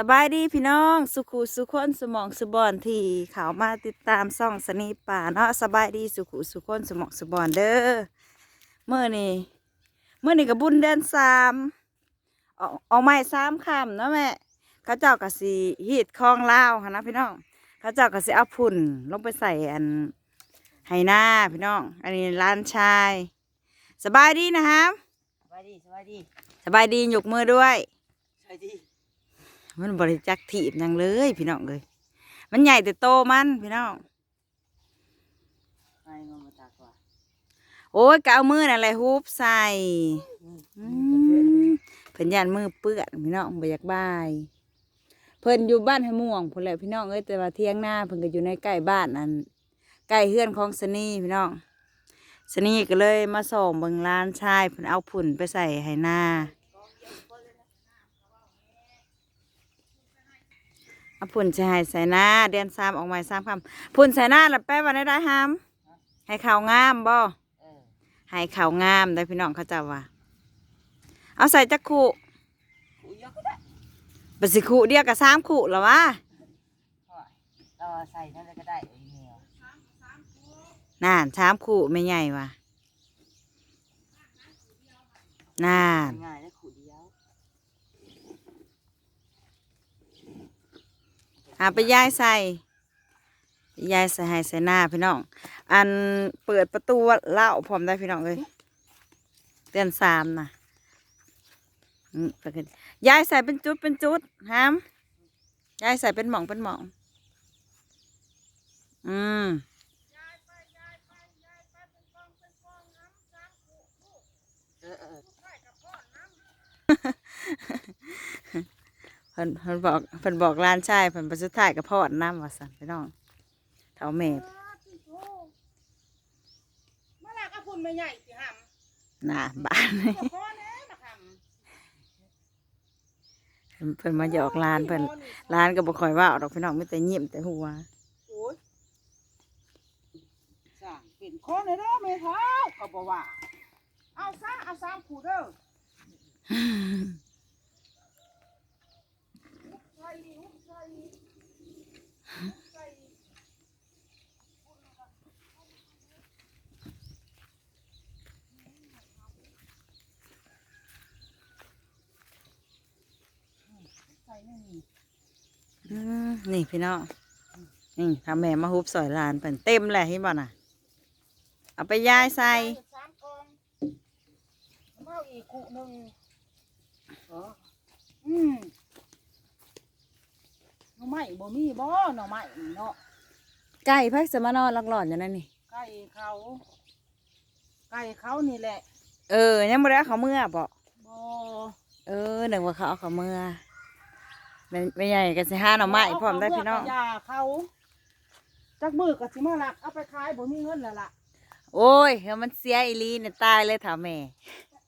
สบายดีพี่น้องสุขุสุขคนสมองสุบอนที่เขามาติดตามซ่องสนีป่าเนาะสบายดีสุขุสุขคนสมองสุบอนเด้อเมื่อนี่เมื่อนี่กับบุญเดือนสามออกออกไม้สามคำเนาะแม่เขาเจ้ากะสีฮีดคลองลาวค่ะนะพี่น้องเขาเจ้ากะสีเอาพุ่นลงไปใส่อันไหหน้าพี่น้อง อันนี้ร้านชาย สบายดีนะครับสวัสดีสวัสดีสบายดียกมือด้วยสวัสดี มันบริจักถีบหยังเลย พี่น้องเลยมันใหญ่แต่โตมันพี่น้องไอ้มามาตากว่าโอ้ยกเอามือนั่นแหละฮุบใส่อืมเพิ่นยานมือเปื้อนพี่น้องบ่อยากบายเพิ่นอยู่บ้านให้ม่วงพุ่นแหละพี่น้องเอ้ยแต่ว่าเที่ยงหน้าเพิ่นก็อยู่ในใกล้บ้านอันใกล้เฮือนของสนีพี่น้องสนีก็เลยมาส่งเบิ่งร้านชายเพิ่นเอาผุ่นไปใส่ให้หน้า เอาผุ่นใส่ให้ใส่หน้าเดือนสามออกมาสามคำผุ่นใส่หน้าแล้วแป้วันได้ได้ห้ามให้ขาวงามบ่เออให้ขาวงามได้พี่น้องเขาเจะว่า เอาใส่จักขู่คุยเยอะก็ได้บสิขู่เดียวกับสามขู่หรอวะพ่อเราใส่นั่นเลยก็ได้ไอ้เมียวน่านสามขู่ไม่ใหญ่ว่ะน่าน ง่ายแล้วขู่เดียว เอาไปย้ายใส่ย้ายใส่ให้ใส่หน้าพี่น้อง อันเปิดประตูเล่าพร้อมได้พี่น้องเลยเตือนสามนะย้ายใส่เป็นจุดเป็นจุดฮามย้ายใส่เป็นหม่องเป็นหม่อง อืมเออ เออเพิ่นเพิ่นบอกเพิ่นบอกร้านชายเพิ่นไปสุดท้ายกับพ่อดน้ำว่าสั่นพี่น้องเท่าแม่มาลากเอาพุ่นไม่ใหญ่สิหหน้าบ้านนี่ำพ่อแน่มาทเพิ่นเพิ่นมาหยอกร้านเพิ่นร้านก็บ่ค่อยเว่าดอกพี่น้องมีแต่ยิ้มแต่หัวโอ้ยสั่งเป็นคนเลยเด้อไม่เท้าก็บอกว่า เอาซะเอาสามขู่เด้อใส่ดิใส่ดิใส่ดิใส่ไม่มีอืม นี่พี่น้องนี่ทำแม่มาฮุบสอยร้านเพิ่นเต็มแหละเห็นบ่น่ะ เอาไปย้ายใส่สามกองเมาอีกขู่หนึ่งอ๋ออืมหน่อไม้บ่มีบ่หน่อไม้นี่เนาะไก่พักสมานอนหลอกหลอนอยู่นั่นนี่ ไก่เขา ไก่เขานี่แหละเออยังบ่ได้เอาเขาเมื่อบ่บ่เออนึกว่าเขาเอาเขาเมื่อไม่ไม่ใหญ่ก็สิหาหน่อไม้พร้อมได้พี่น้อง เาเขาเลืกกระยาเขาจักมือกับสิมาลักเอาไปขายบ่มีเงินแล้วล่ะโอ้ยเฮ้ยมันเสียอีหลีเนี่ยตายเลยถามแม่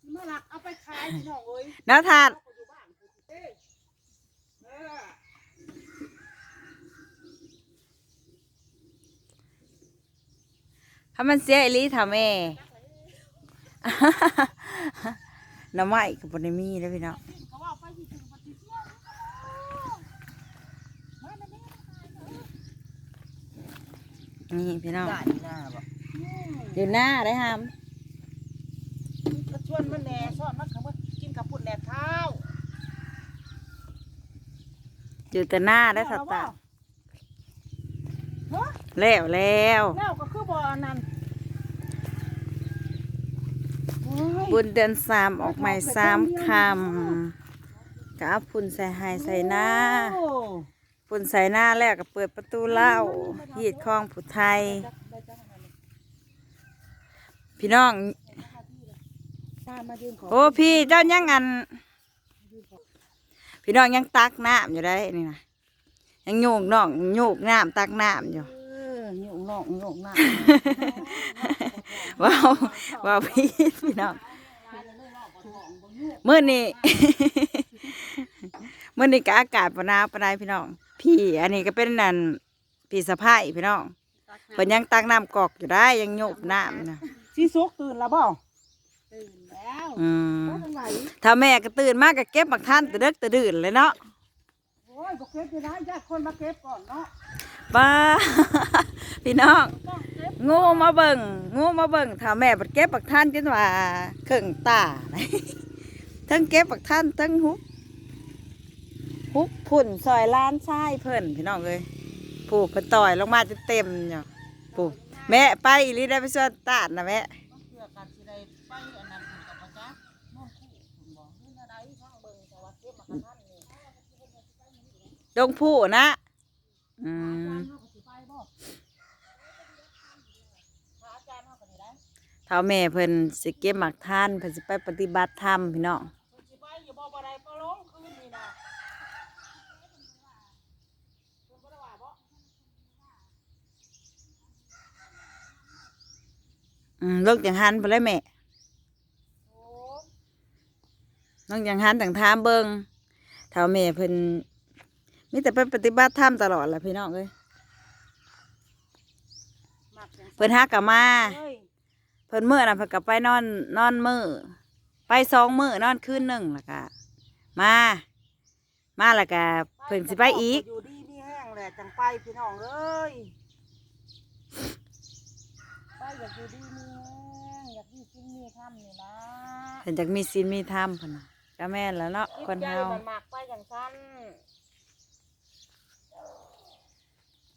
สิมาลักเอาไปขายพี่น้องเอ้ย น้าทานเขาก็อยู่บ้านเขาสิเด้เออ ถ้ามันเสียอีหลีถามแม่หน่อไม้ก็บ่ได้มีแล้วพี่น้องเขาว่าไปที่ถึงปฏิเสธมาแม่นี่พี่น้องได้หน้าบ่อยู่หน้าได้ห้ามก็ชวนมันแหน่สอนมันเขามากินกับปุ่นแหน่เท้าอยู่แต่หน้าได้สัตตาเฮ้ย แล้วแล้วแล้วก็คือบ่อนั่นโอ้ยบุญเดือนสามออกใหม่สามคำกับพุ่นใส่หายใส่หน้าโอ้พุ่นใส่หน้าแล้วก็เปิดประตูเล่าหีดคลองผุไทย พี่น้องตามมายืนขอโอ้พี่เจ้ายังอัน พี่น้องยังตักน้ำอยู่ได้นี่นะยังโยกน้องโยกน้ำตักน้ำอยู่เออ โยกนอกโยกหน้าว้าวว้าวพี่พี่น้องเมื่อนี้เมื่อนี้ก็อากาศปะนาวปะนายพี่น้อง พี่ อันนี้ก็เป็นนันพี่สะพ้ายพี่น้องเพิ่นยังตักน้ำกอกอยู่ได้ยังโยกน้ำนะสีสุกตื่นแล้วบ่ตื่นแล้วอืมว่าจังไหนถ้าแม่ก็ตื่นมากก็เก็บบักท่านแตะเด็กแตะดื่นเลยเนาะโอ้ยบ่เก็บจะได้ญาติคนมาเก็บก่อนเนาะป้า พี่น้องต้องเก็บงูมาเบิ่งงูมาเบิ่งถ้าแม่บัดเก็บปักท่านจนว่าเครื่องตา ทั้งเก็บปักท่านทั้งฮุบฮุบผุ่นซอยล้านชายเพิ่นพี่น้องเลยผูกเพิ่นต่อยลงมาจะเต็มอยู่ผูกแม่ไปอีหลีได้ไปส่วนตาดนะแม่ต้องเพื่อการสิได้ไปอันนั้นกับประจักษ์น้องคู่เพิ่นบอกเรื่องอะไรทางเบิ่งแต่ว่าเก็บมากทันนี่ ดงผู้นะอือามจารย์เฮาก็สิไปบ่ถ้าอาจารย์เฮาก็สิได้เท่าแม่เพิ่นสิเก็บหมักท่านเพิ่นสิไปปฏิบัติธรรมพี่น้องเนาะเรื่องจังหันไปเลยแม่โอ้ลงจังหันต่างทามเบิงเท่าแม่เพิ่น มีแต่ไปปฏิบัติธรรมตลอดแหละพี่น้องเอ้ยมักจังเพิ่นหากลับมาเอ้ยเพิ่นมื้อน่ะเพิ่นก็ไปนอนนอนมื้อไปสองมื้อนอนคืนหนึ่งแล้วก็มา มาแล้วก็เพิ่นสิไปอีก อยู่ดีมีแห้งแหละจังไปพี่น้องเอ้ยไปอยากอยู่ดีมีแห้งอยากมีกินมีทำนี่นะเพิ่นจักมีศีลมีธรรมเพิ่นน่ะก็แม่นแล้วเนาะคนใจเฮามันมากไปอย่างฉันอาลังซัม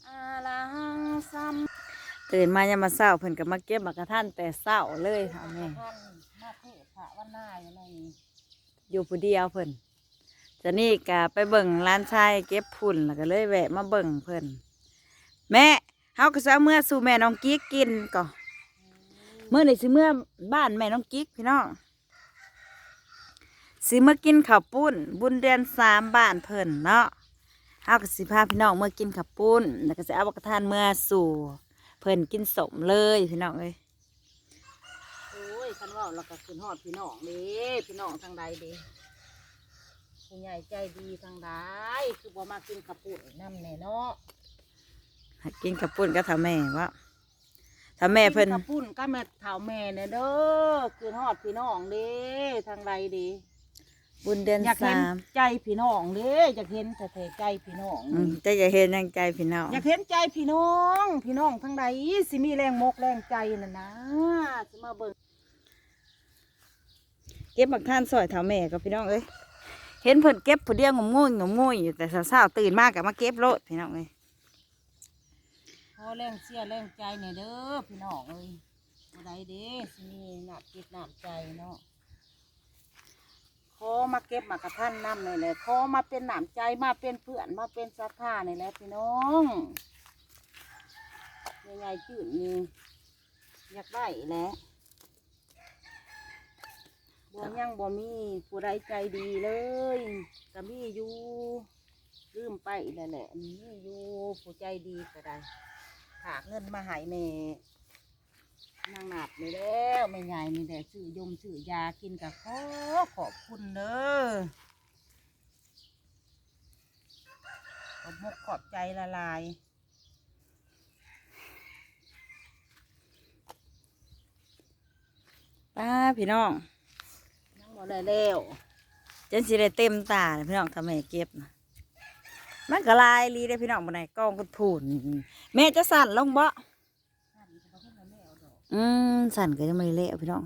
ตื่นมายามมาเช้าเพิ่นก็มาเก็บบักกะทันแต่เช้าเลยเท่าแม่ท่านมาเทศพระวันหน้าอยู่ในนี้อยู่ผู้เดียวเพิ่นจะนี่ก็ไปเบิ่งร้านชายเก็บพุ่นแล้วก็เลยแวะมาเบิ่งเพิ่นแม่เฮาก็สิเอาเมื่อสู่แม่น้องกิ๊กกินก่อนเมื่อนี่สิเมื่อบ้านแม่น้องกิ๊กพี่น้องสิมากินข้าวปุ้น บุญเดือนสามบ้านเพิ่นเนาะ เฮาก็สิพาพี่น้องเมื่อกินข้าวปุ้น แล้วก็สิเอาบักกะทานเมื่อสู่เพิ่นกินสมเลยพี่น้องเอ้ยโอ้ยคันว่าเราก็ขึ้นหอดพี่น้องเด้พี่น้องทางใดเด้ผู้ใหญ่ใจดีทางใดคือบ่มากินขับปุ่นน้ำแน่เนาะให้กินข้าวปุ้นก็ทำแม่ว่าถ้าแม่เพิ่นกิขับปุ่นก็แม่เฒ่าแม่เนี่ยเด้อขึ้นหอดพี่น้องเด้ทางใดเด้ บุญเดือนอยากเห็สานมใจพี่น้องเด้อยากเห็นแต่แต่ใจพี่น้อง อืมแต่อย่าเห็นยังใจพี่น้องอยากเห็นใจพี่น้อง พี่น้องทางใดสิมีแรงมกแรงใจน่ะนะสิมาเบิ่งเก็บบักท่านซอยเท่าแม่กับพี่น้องเอ้ยเห็นเพิ่นเก็บผู้เดียวงมงุยงมงุยอยู่แต่สาวๆตื่นมากกับมาเก็บโลดพี่น้องเอ้ยพอแรงเสียแรงใจเนี่ยเด้อพี่น้องเอ้ยบ่ได้เด้สิมีน้ำจิตน้ำใจเนาะ ขอมาเก็บมากระท่านน้ำนี่แหละขอมาเป็นหน้ำใจมาเป็นเพื่อนมาเป็นศรัทธานี่แหละพี่น้องยังไงจืดนี่อยากได้แหละบ่ยังบ่มีผู้ใดใจดีเลยก็มีอยู่ลืมไปแล้วแหละมีอยู่ผู้ใจดีก็ได้ฝากเงินมาหายแม่ นางหนัดนี่แล้วไม่ใหญ่นี่แหละซื้อยมซื้อยากินกับขอขอบคุณเด้อขอบมกขอบใจละลายป้าพี่น้องยังบ่ได้แล้วจนสิได้เต็มตาเลยพี่น้องทำแม่เก็บนะมันก็ลายลีได้อพี่น้องบันไดกองกุดผูนแม่จะสั่นลงบ่ อืมสั่นก็ยังไม่ได้เละพี่น้อง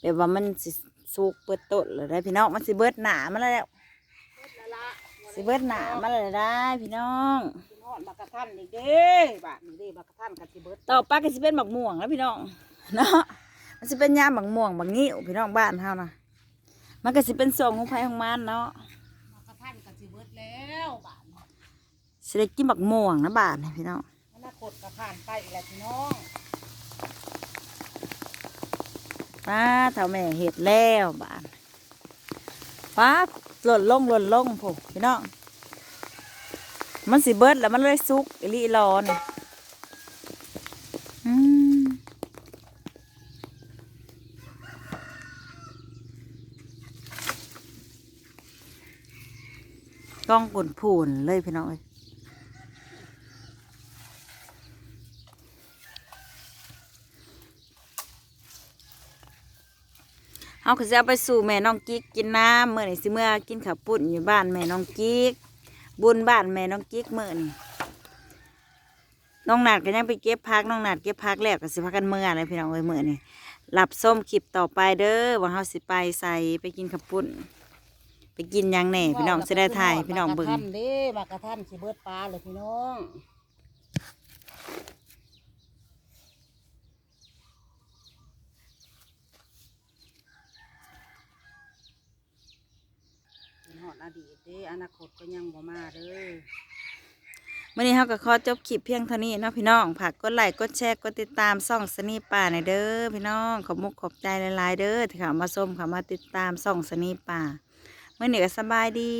แบบว่ามันสิสุกเปิดต้นเลยได้อพี่น้องมันสิเบิดหนามันแล้วเบิดละละสิเบิดหนามันเลยได้พี่น้องกินฮอดมากระทันนี่เด้บาทนี่เด้มากระทันกันสิเบิดต่อไปก็สิเป็นหมักม่วงแล้วพี่น้องเนาะมันสิเป็นยามหมักม่วงหมักงิ้วพี่น้องบ้านเฮานะมันก็สิเป็นทรงของไผของมันเนาะมากระทันกันสิเบิดแล้วบาทนี่สิได้กินหมักม่วงนะบ้านนี่พี่น้องอนาคตก็ผ่านไปอีกแล้วพี่น้อง ป้าเท่าแม่เห็ดแล้วบ้านป้าหล่นลงหล่นลงพวกพี่น้องมันสิเบิดแล้วมันเลยสุกอีลีรอนอืมกล้องปุ่นผุนเลยพี่น้อง เอ้ยเอาก็จะเอาไปสู่แม่น้องกิ๊กกินน้ำเมื่อไหร่สิเมื่อกินข้าวปุ้นอยู่บ้านแม่น้องกิ๊กบุญบ้านแม่น้องกิ๊กเมื้อนี่น้องนัดก็ยังไปเก็บพักน้องนัดเก็บพักแล้วก็สิพากันเมื่อเลยพี่น้องเอ้ยมื้อนี่รับส้มคลิปต่อไปเด้อว่าเฮาสิไปใส่ไปกินขับปุ้น ไปกินหยังแหน่พี่น้องสิได้ถ่ายพี่น้องเบิ่ง มากระทันเด้มากระทันสิเบิดปลาเลยพี่น้องเป็นห อดีตเด้อนาคตก็ยังบ่มาเด้อมื่อนี้เราก็ขอจบคลิปเพียงเท่านี้เนาะพี่น้องฝากกดไลค์กดแชร์กดติดตามส่องสนีป่าในเด้อพี่น้องขอบมุกขอบใจหลายๆเด้อที่เขามาชมเขามาติดตามส่องสนีป่าเมื่อนี้ก็สบายดี